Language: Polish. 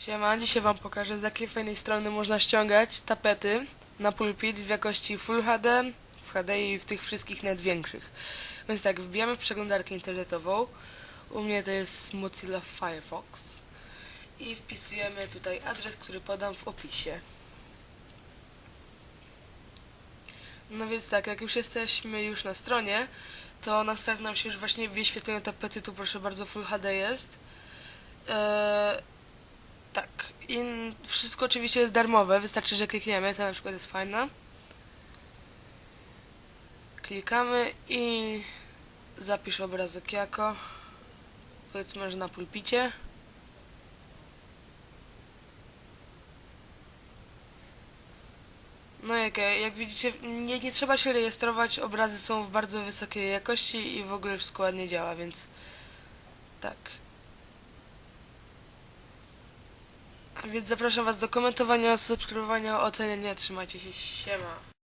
Siema, dzisiaj wam pokażę z jakiej fajnej strony można ściągać tapety na pulpit w jakości Full HD, w HD i w tych wszystkich nawet większych. Więc tak, wbijamy w przeglądarkę internetową. U mnie to jest Mozilla Firefox. I wpisujemy tutaj adres, który podam w opisie. No więc tak, jak już jesteśmy już na stronie, to na start nam się już właśnie wyświetlają tapety, tu proszę bardzo Full HD jest. Eee, wszystko oczywiście jest darmowe, wystarczy, że klikniemy, ta na przykład jest fajna. Klikamy i zapisz obrazek jako, powiedzmy, że na pulpicie. No jak, jak widzicie, nie, nie trzeba się rejestrować, obrazy są w bardzo wysokiej jakości i w ogóle wszystko ładnie działa, więc tak. Więc zapraszam Was do komentowania, subskrybowania, oceniania. Trzymajcie się. Siema.